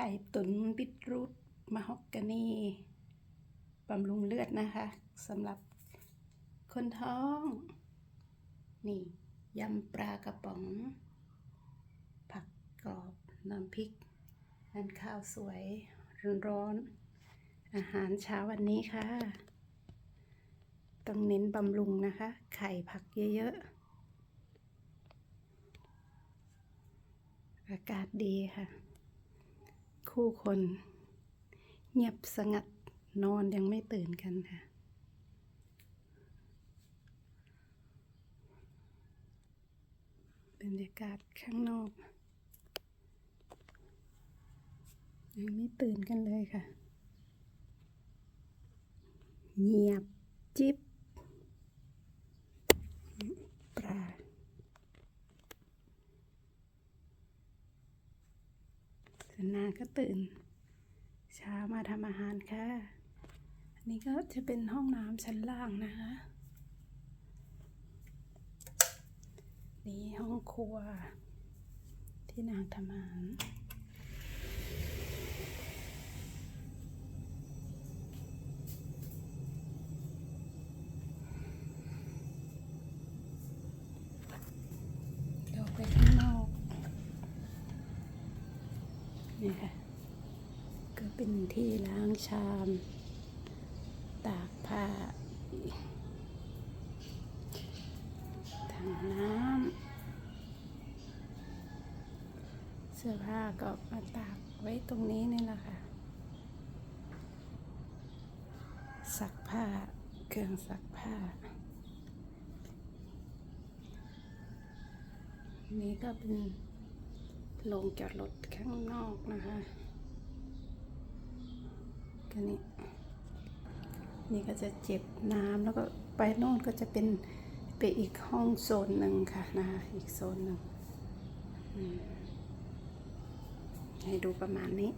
ไข่ตุนบิดรูทมะฮอกกานีบำรุงเลือดนะคะสำหรับคนท้อง นี่ยำปลากระป๋อง ผักกรอบน้ำพริกนั่นข้าวสวยร้อนๆอาหารเช้าวันนี้ค่ะ ต้องเน้นบำรุงนะคะ ไข่ผักเยอะๆ อากาศดีค่ะ คู่คน เงียบสงัดนอนยังไม่ตื่นกันค่ะ บรรยากาศข้างนอก ยังไม่ตื่นกันเลยค่ะ เงียบจิ๊บปลาส นาก็ตื่น เช้ามาทำอาหารค่ะ อันนี้ก็จะเป็นห้องน้ำชั้นล่างนะคะ นี่ห้องครัวที่นางทำอาหาร นี่ค่ะ ก็เป็นที่ล้างชาม ตากผ้าถังน้ำ เสื้อผ้าก็มาตากไว้ตรงนี้นี่แหละค่ะ ซักผ้า เครื่องซักผ้านี่ก็เป็น ลงจอดรถข้างนอกนะคะก็นี่นี่ก็จะเจ็บน้ำแล้วก็ไปโน่นก็จะเป็นไปอีกห้องโซนหนึ่งค่ะนะคะอีกโซนหนึ่งให้ดูประมาณนี้